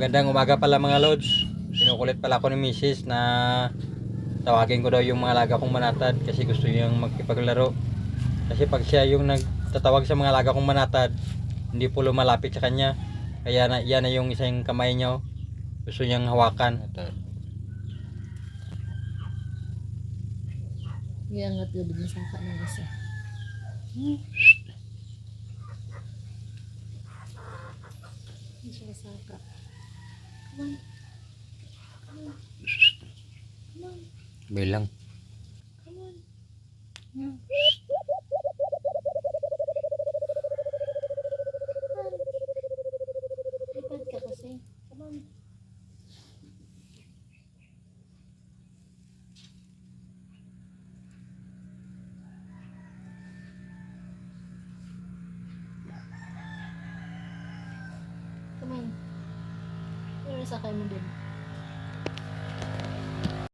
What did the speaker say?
Magandang umaga pala mga lods. Kinukulit pala ako ni Mrs. na tawagin ko daw yung mga alaga kong manatad kasi gusto niyang magkipaglaro. Kasi pag siya yung nagtatawag sa mga alaga kong manatad, hindi po lumalapit sa kanya. Kaya na, yan na yung isang kamay niya. Gusto niyang hawakan. Iangat gabi ng saka ng isa. Hindi siya saka. Come on. Come on. Come on. Bilang. Come on. Lipad ka kasi. Come on. Come on. Pero sakay mo din.